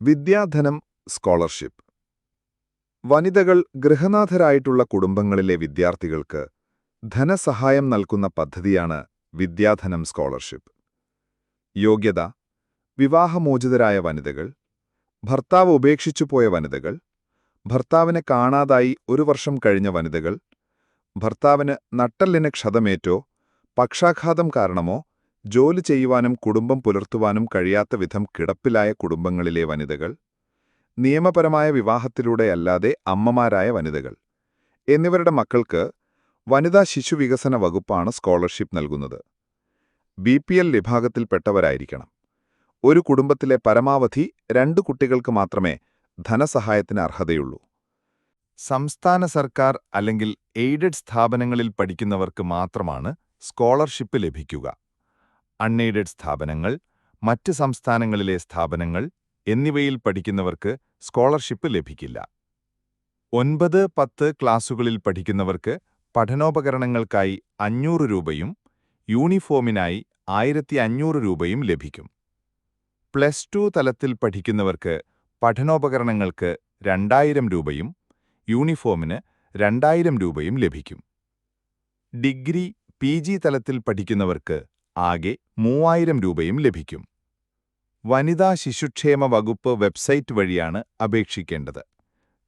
വിദ്യാധനം scholarship. വനിതകൾ ഗൃഹനാഥരായിട്ടുള്ള കുടുംബങ്ങളിലെ വിദ്യാർത്ഥികൾക്ക് ധനസഹായം നൽകുന്ന പദ്ധതിയാണ് വിദ്യാധനം സ്കോളർഷിപ്പ്. യോഗ്യത വിവാഹമോചിതരായ വനിതകൾ ഭർത്താവ് ഉപേക്ഷിച്ചുപോയ വനിതകൾ ഭർത്താവിനെ കാണാതായി ഒരു വർഷം കഴിഞ്ഞ വനിതകൾ ഭർത്താവിന് നട്ടല്ലിന് ക്ഷതമേറ്റോ പക്ഷാഘാതം കാരണമോ ജോലി ചെയ്യുവാനും കുടുംബം പുലർത്തുവാനും കഴിയാത്ത വിധം കിടപ്പിലായ കുടുംബങ്ങളിലെ വനിതകൾ നിയമപരമായ വിവാഹത്തിലൂടെയല്ലാതെ അമ്മമാരായ വനിതകൾ എന്നിവരുടെ മക്കൾക്ക് വനിതാ ശിശുവികസന വകുപ്പാണ് സ്കോളർഷിപ്പ് നൽകുന്നത്. ബി പി എൽ വിഭാഗത്തിൽപ്പെട്ടവരായിരിക്കണം. ഒരു കുടുംബത്തിലെ പരമാവധി രണ്ട് കുട്ടികൾക്ക് മാത്രമേ ധനസഹായത്തിന് അർഹതയുള്ളൂ. സംസ്ഥാന സർക്കാർ അല്ലെങ്കിൽ എയ്ഡഡ് സ്ഥാപനങ്ങളിൽ പഠിക്കുന്നവർക്ക് മാത്രമാണ് സ്കോളർഷിപ്പ് ലഭിക്കുക. അൺഎയ്ഡഡ് സ്ഥാപനങ്ങൾ മറ്റ് സംസ്ഥാനങ്ങളിലെ സ്ഥാപനങ്ങൾ എന്നിവയിൽ പഠിക്കുന്നവർക്ക് സ്കോളർഷിപ്പ് ലഭിക്കില്ല. ഒൻപത് പത്ത് ക്ലാസുകളിൽ പഠിക്കുന്നവർക്ക് പഠനോപകരണങ്ങൾക്കായി അഞ്ഞൂറ് രൂപയും യൂണിഫോമിനായി ആയിരത്തി അഞ്ഞൂറ് രൂപയും ലഭിക്കും. പ്ലസ് ടു തലത്തിൽ പഠിക്കുന്നവർക്ക് പഠനോപകരണങ്ങൾക്ക് രണ്ടായിരം രൂപയും യൂണിഫോമിന് രണ്ടായിരം രൂപയും ലഭിക്കും. ഡിഗ്രി പി തലത്തിൽ പഠിക്കുന്നവർക്ക് ആകെ മൂവായിരം രൂപയും ലഭിക്കും. വനിതാ ശിശുക്ഷേമ വകുപ്പ് വെബ്സൈറ്റ് വഴിയാണ് അപേക്ഷിക്കേണ്ടത്.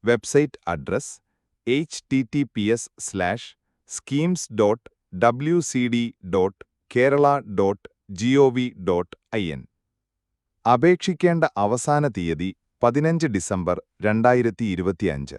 Website address H T T P S slash schemes dot W C D dot Kerala dot G O V dot I N അപേക്ഷിക്കേണ്ട അവസാന തീയതി പതിനഞ്ച് ഡിസംബർ രണ്ടായിരത്തി ഇരുപത്തിയഞ്ച്